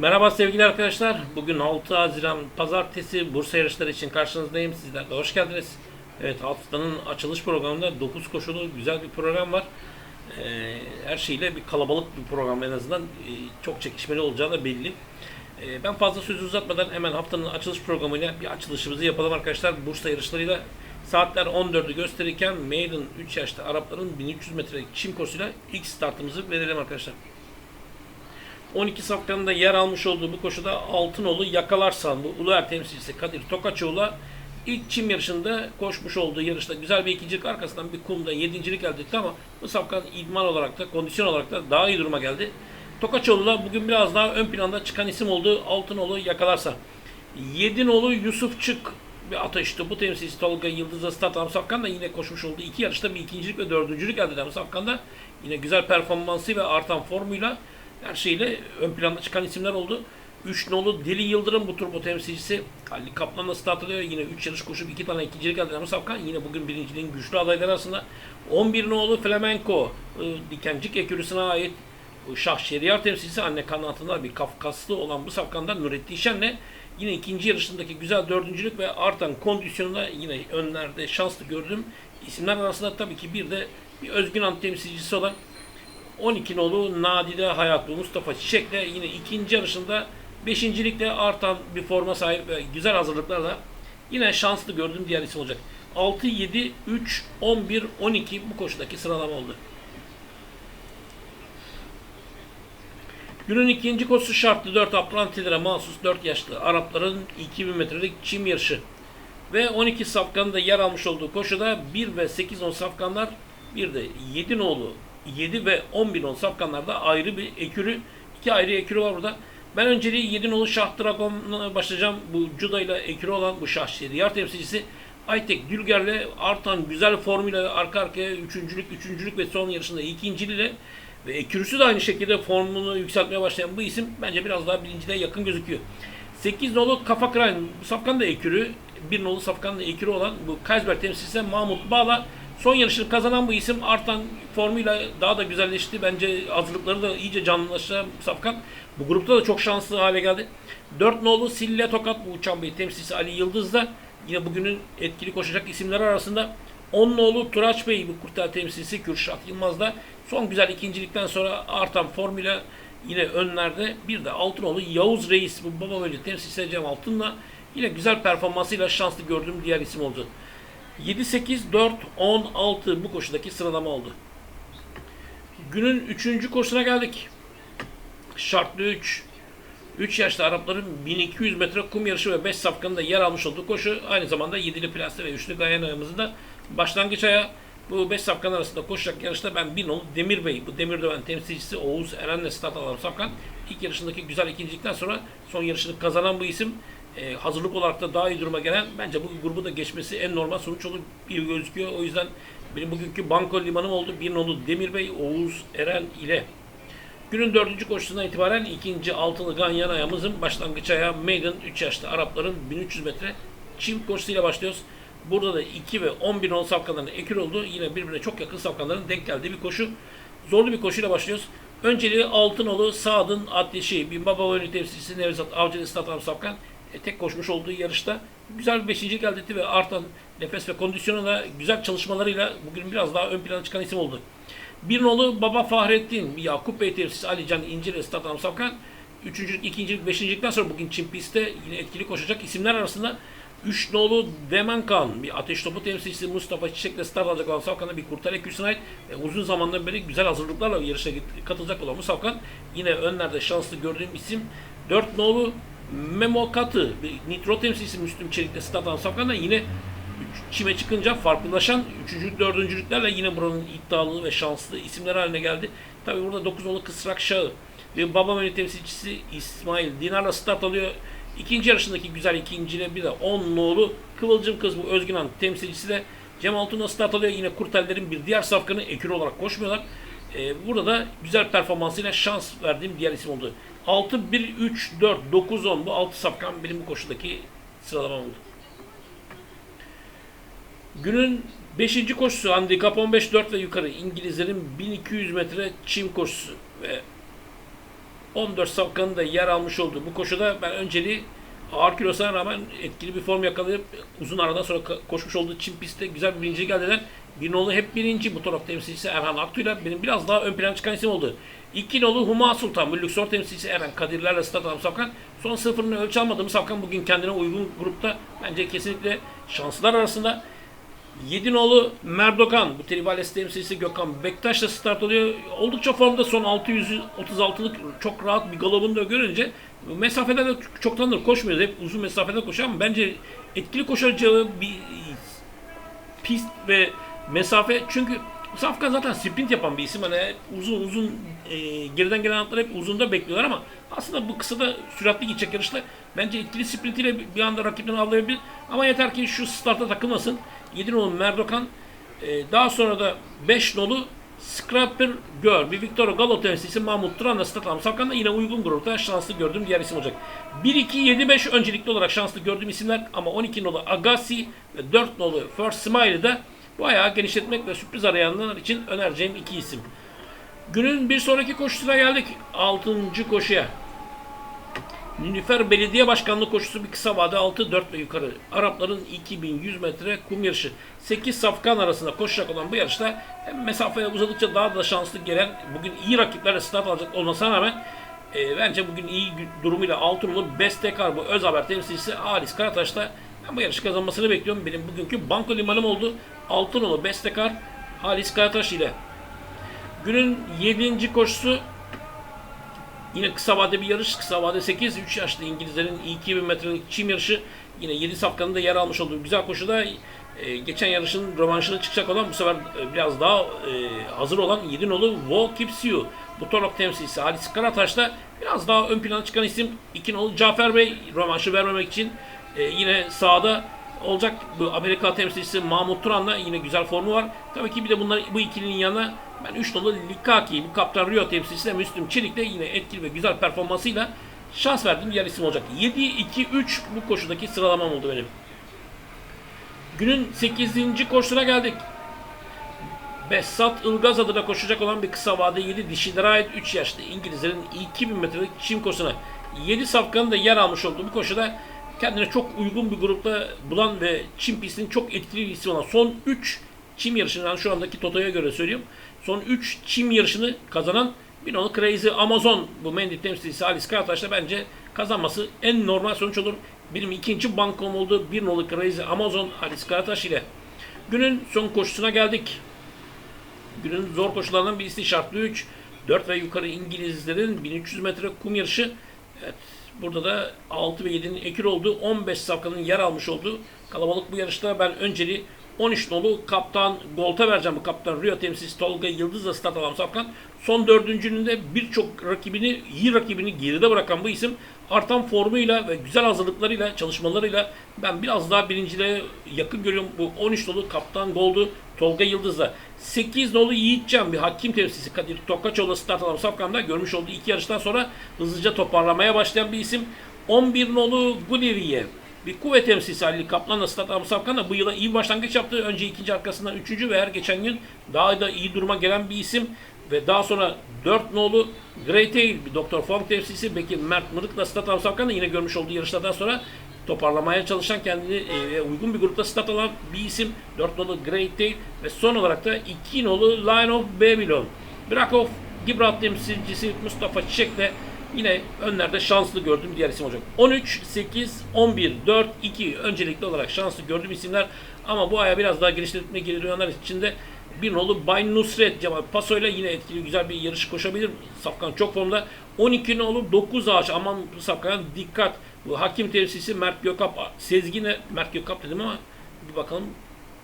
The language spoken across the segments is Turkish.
Merhaba sevgili arkadaşlar. Bugün 6 Haziran Pazartesi Bursa yarışları için karşınızdayım. Sizler de hoş geldiniz. Evet haftanın açılış programında 9 koşulu güzel bir program var. Ee, her şeyle bir kalabalık bir program en azından. Ee, çok çekişmeli olacağı da belli. Ee, ben fazla sözü uzatmadan hemen haftanın açılış programıyla bir açılışımızı yapalım arkadaşlar. Bursa yarışlarıyla saatler 14'ü gösterirken Maiden 3 yaşta Arapların 1300 metrelik çim koşusuyla ilk startımızı verelim arkadaşlar. 12 safkanında yer almış olduğu bu koşuda Altınoğlu yakalarsan bu Uluer temsilcisi Kadir Tokaçoğlu'la ilk çim yarışında koşmuş olduğu yarışta güzel bir ikincilik arkasından bir kumda yedincilik elde etti ama bu safkan idman olarak da kondisyon olarak da daha iyi duruma geldi. Tokaçoğlu'la bugün biraz daha ön planda çıkan isim oldu Altınoğlu yakalarsa. Yedinoğlu Yusuf Çık bir ateşti. Bu temsilcisi Tolga Yıldız'la start alan Safkan da yine koşmuş oldu. İki yarışta bir ikincilik ve dördüncülük elde eden Safkan da yine güzel performansı ve artan formuyla her şeyle ön planda çıkan isimler oldu. 3 nolu Deli Yıldırım bu turbo temsilcisi. Ali Kaplan'la start alıyor. Yine 3 yarış koşup 2 tane ikincilik eden Safkan yine bugün birinciliğin güçlü adayları arasında. 11 nolu Flamenco e, Dikencik ekürüsüne ait bu Şah Şeriyar temsilcisi anne kanatında bir Kafkaslı olan bu safkandan Nurettin Şen'le yine ikinci yarışındaki güzel dördüncülük ve artan kondisyonunda yine önlerde şanslı gördüğüm isimler arasında tabii ki bir de bir Özgün Ant temsilcisi olan 12 nolu Nadide Hayatlı Mustafa Çiçek'le yine ikinci yarışında beşincilikle artan bir forma sahip ve güzel hazırlıklarla yine şanslı gördüğüm diğer isim olacak. 6, 7, 3, 11, 12 bu koşudaki sıralama oldu. Günün ikinci koşusu şartlı 4 aprantilere mahsus 4 yaşlı Arapların 2000 metrelik çim yarışı ve 12 safkanın da yer almış olduğu koşuda 1 ve 8 on safkanlar bir de 7 nolu 7 ve 10 bin on safkanlarda ayrı bir ekürü iki ayrı ekürü var burada. Ben önceliği 7 nolu Şah Dragon'la başlayacağım. Bu Cuda ile ekürü olan bu Şah Şeriyar temsilcisi Aytek Dülger'le artan güzel formuyla arka arkaya üçüncülük, üçüncülük ve son yarışında ikinciliğiyle ve ekürüsü de aynı şekilde formunu yükseltmeye başlayan bu isim bence biraz daha birinciliğe yakın gözüküyor. 8 nolu Kafa Krayn, bu safkan da ekürü. 1 nolu safkan da ekürü olan bu Kaysberg temsilcisi Mahmut Bağla son yarışını kazanan bu isim artan formuyla daha da güzelleşti. Bence hazırlıkları da iyice canlılaşan safkan. Bu grupta da çok şanslı hale geldi. 4 nolu Sille Tokat bu uçan bey temsilcisi Ali Yıldız da yine bugünün etkili koşacak isimler arasında. 10 nolu Turaç Bey bu kurtar temsilcisi Kürşat Yılmaz da son güzel ikincilikten sonra artan formuyla yine önlerde. Bir de Altınoğlu Yavuz Reis bu baba böyle temsilcisi Cem Altın'la yine güzel performansıyla şanslı gördüğüm diğer isim oldu. 7, 8, 4, 10, 6 bu koşudaki sıralama oldu. Günün 3. koşusuna geldik. Şartlı 3. 3 yaşlı Arapların 1200 metre kum yarışı ve 5 safkanın da yer almış olduğu koşu aynı zamanda 7'li plastik ve 3'lü Gayen ayağımızın da başlangıç ayağı. Bu 5 safkan arasında koşacak yarışta ben bir nolu Demir Bey, bu Demir Döven temsilcisi Oğuz Eren'le start alan safkan. ilk yarışındaki güzel ikincilikten sonra son yarışını kazanan bu isim e, hazırlık olarak da daha iyi duruma gelen bence bu grubu da geçmesi en normal sonuç olur bir gözüküyor. O yüzden benim bugünkü banko limanım oldu. Bir nolu Demir Bey, Oğuz Eren ile Günün dördüncü koşusundan itibaren ikinci altılı ganyan ayağımızın başlangıç ayağı Maiden 3 yaşlı Arapların 1300 metre çift koşusuyla başlıyoruz. Burada da 2 ve 11 nol safkanların ekür oldu. Yine birbirine çok yakın safkanların denk geldiği bir koşu. Zorlu bir koşuyla başlıyoruz. Önceliği Altınolu, Sadın, Ateşi, Bin Baba Veli temsilcisi Nevzat Avcı'nın Statam Safkan e, tek koşmuş olduğu yarışta güzel bir beşincilik elde etti ve artan nefes ve kondisyonuyla güzel çalışmalarıyla bugün biraz daha ön plana çıkan isim oldu. Bir nolu Baba Fahrettin, Yakup Bey temsilcisi Ali Can İncir ve Statam Safkan. Üçüncülük, ikincilik, beşincilikten sonra bugün Çin pistte yine etkili koşacak isimler arasında Üç nolu Demenkan, bir ateş topu temsilcisi Mustafa Çiçek'le start alacak olan Safkan'da bir kurtar eküsüne ait ve uzun zamandan beri güzel hazırlıklarla yarışa katılacak olan bu Safkan yine önlerde şanslı gördüğüm isim. Dört nolu Memo Katı, nitro temsilcisi Müslüm Çelik'le start alan Safkan'da yine çime çıkınca farklılaşan üçüncülük, dördüncülüklerle yine buranın iddialı ve şanslı isimler haline geldi. Tabi burada 9 nolu Kısrak Şahı ve baba temsilcisi İsmail Dinar'la start alıyor. İkinci yarışındaki güzel ikinciyle bir de 10 nolu Kıvılcım Kız bu Özgünan temsilcisi de Cem Altun'la start alıyor. Yine Kurteller'in bir diğer safkanı ekür olarak koşmuyorlar. Ee, burada da güzel performansıyla şans verdiğim diğer isim oldu. 6, 1, 3, 4, 9, 10 bu 6 safkan benim bu koşudaki sıralama oldu. Günün 5. koşusu handikap 15 4 ve yukarı İngilizlerin 1200 metre çim koşusu ve 14 safkanın da yer almış olduğu bu koşuda ben önceliği ağır kilosuna rağmen etkili bir form yakalayıp uzun aradan sonra koşmuş olduğu Çin pistte güzel bir birinci geldi eden bir nolu hep birinci bu taraf temsilcisi Erhan Aktu'yla benim biraz daha ön plana çıkan isim oldu. İki nolu Huma Sultan bu Lüksor temsilcisi Eren Kadirlerle stat alan Safkan. Son sıfırını ölçü almadığımız Safkan bugün kendine uygun grupta bence kesinlikle şanslar arasında. Yedinoğlu Merdogan, bu Trivales temsilcisi Gökhan Bektaş'la start alıyor. Oldukça formda son 636'lık çok rahat bir galobunu da görünce mesafede de çoktandır koşmuyor. Hep uzun mesafede koşuyor ama bence etkili koşacağı bir pist ve mesafe çünkü Safkan zaten sprint yapan bir isim. Hani uzun uzun e, geriden gelen atlar hep uzunda bekliyorlar ama aslında bu kısa da süratli gidecek yarışta bence etkili sprintiyle bir- anda rakiplerini avlayabilir. Ama yeter ki şu starta takılmasın. 7 nolu Merdokan e, daha sonra da 5 nolu Scrapper Gör, bir Victor Gallo temsilcisi Mahmut Turan'la start alan Safkan da yine uygun grupta şanslı gördüğüm diğer isim olacak. 1-2-7-5 öncelikli olarak şanslı gördüğüm isimler ama 12 nolu Agassi ve 4 nolu First Smile'ı da bu ayağı genişletmek ve sürpriz arayanlar için önereceğim iki isim. Günün bir sonraki koşusuna geldik. 6. koşuya. Nilüfer Belediye Başkanlığı koşusu bir kısa vade 6 4 ve yukarı. Arapların 2100 metre kum yarışı. 8 safkan arasında koşacak olan bu yarışta hem mesafeye uzadıkça daha da şanslı gelen bugün iyi rakiplerle start alacak olmasına rağmen e, bence bugün iyi durumuyla altın nolu Bestekar bu öz haber temsilcisi Halis Karataş'ta ben bu yarışı kazanmasını bekliyorum. Benim bugünkü banko limanım oldu. Altın nolu Bestekar Halis Karataş ile. Günün 7. koşusu Yine kısa vade bir yarış. Kısa vade 8. 3 yaşlı İngilizlerin 2000 metrelik çim yarışı. Yine 7 safkanın da yer almış olduğu güzel koşuda e, geçen yarışın rövanşına çıkacak olan bu sefer e, biraz daha e, hazır olan 7 nolu Wo Keeps You. Bu Torok temsilcisi Halis Karataş'ta biraz daha ön plana çıkan isim 2 nolu Cafer Bey rövanşı vermemek için e, yine sahada olacak. Bu Amerika temsilcisi Mahmut Turan'la yine güzel formu var. Tabii ki bir de bunlar bu ikilinin yanına ben 3 nolu Likaki, Kaptan Rio temsilcisi de Müslüm Çelik de yine etkili ve güzel performansıyla şans verdiğim diğer isim olacak. 7-2-3 bu koşudaki sıralamam oldu benim. Günün 8. koşusuna geldik. Behzat Ilgaz adına koşacak olan bir kısa vade 7 dişilere ait 3 yaşlı İngilizlerin 2000 metrelik çim koşusuna 7 safkanın da yer almış olduğu bu koşuda kendine çok uygun bir grupta bulan ve çim pistinin çok etkili bir isim olan son 3 çim yarışını şu andaki Toto'ya göre söylüyorum. Son 3 çim yarışını kazanan bir onu Crazy Amazon bu Mendy temsilcisi Alice Karataş'ta bence kazanması en normal sonuç olur. Benim ikinci bankom oldu. Bir nolu Crazy Amazon Alice Karataş ile. Günün son koşusuna geldik. Günün zor koşularından birisi şartlı 3. 4 ve yukarı İngilizlerin 1300 metre kum yarışı. Evet, burada da 6 ve 7'nin ekür olduğu 15 safkanın yer almış olduğu kalabalık bu yarışta ben önceliği 13 nolu kaptan Golt'a vereceğim bu kaptan Rio temsilcisi Tolga Yıldız'la start alan Safkan. Son dördüncünün de birçok rakibini, iyi rakibini geride bırakan bu isim artan formuyla ve güzel hazırlıklarıyla, çalışmalarıyla ben biraz daha birinciliğe yakın görüyorum. Bu 13 nolu kaptan Gold'u Tolga Yıldız'la. 8 nolu Yiğitcan bir hakim temsilcisi Kadir Tokaçoğlu start alan Safkan'da görmüş olduğu iki yarıştan sonra hızlıca toparlamaya başlayan bir isim. 11 nolu Gulliviye bir kuvvet temsilcisi Ali Kaplan'la Safkan da bu yıla iyi başlangıç yaptı. Önce ikinci arkasından üçüncü ve her geçen gün daha da iyi duruma gelen bir isim. Ve daha sonra 4 nolu Great Tail bir Doktor Fong temsilcisi Bekir Mert Mırık'la Safkan da yine görmüş olduğu yarışlardan sonra toparlamaya çalışan kendini e, uygun bir grupta stat alan bir isim. 4 nolu Great Tail ve son olarak da 2 nolu Line of Babylon. Brakov Gibrat temsilcisi Mustafa Çiçek'le Yine önlerde şanslı gördüğüm diğer isim olacak. 13, 8, 11, 4, 2 öncelikli olarak şanslı gördüğüm isimler ama bu aya biraz daha genişletme geliyorlar içinde bir nolu Bay Nusret Cemal Paso ile yine etkili güzel bir yarış koşabilir. Safkan çok formda. 12 nolu 9 ağaç aman bu Safkan'a dikkat. Bu hakim temsilcisi Mert Gökap Sezgin'e Mert Gökap dedim ama bir bakalım.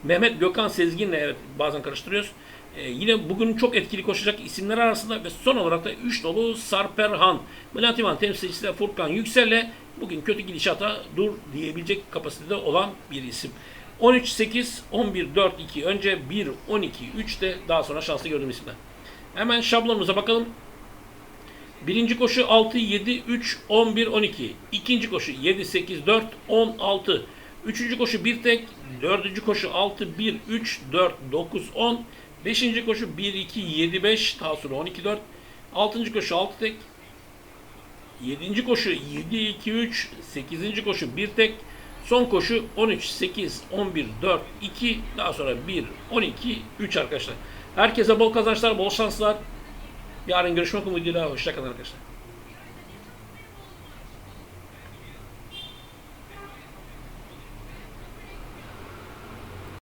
Mehmet Gökhan Sezgin'le evet bazen karıştırıyoruz. Ee, yine bugün çok etkili koşacak isimler arasında ve son olarak da 3 dolu Sarperhan. Bülent İvan temsilcisi de Furkan Yüksel'le bugün kötü gidişata dur diyebilecek kapasitede olan bir isim. 13, 8, 11, 4, 2. Önce 1, 12, 3 de daha sonra şanslı gördüğüm isimler. Hemen şablonumuza bakalım. Birinci koşu 6, 7, 3, 11, 12. İkinci koşu 7, 8, 4, 16. Üçüncü koşu 1 tek. Dördüncü koşu 6, 1, 3, 4, 9, 10. Beşinci koşu 1, 2, 7, 5. Daha sonra 12, 4. Altıncı koşu 6 tek. 7. koşu 7 2 3, 8. koşu 1 tek, son koşu 13 8 11 4 2, daha sonra 1 12 3 arkadaşlar. Herkese bol kazançlar, bol şanslar. Yarın görüşmek umuduyla hoşçakalın arkadaşlar.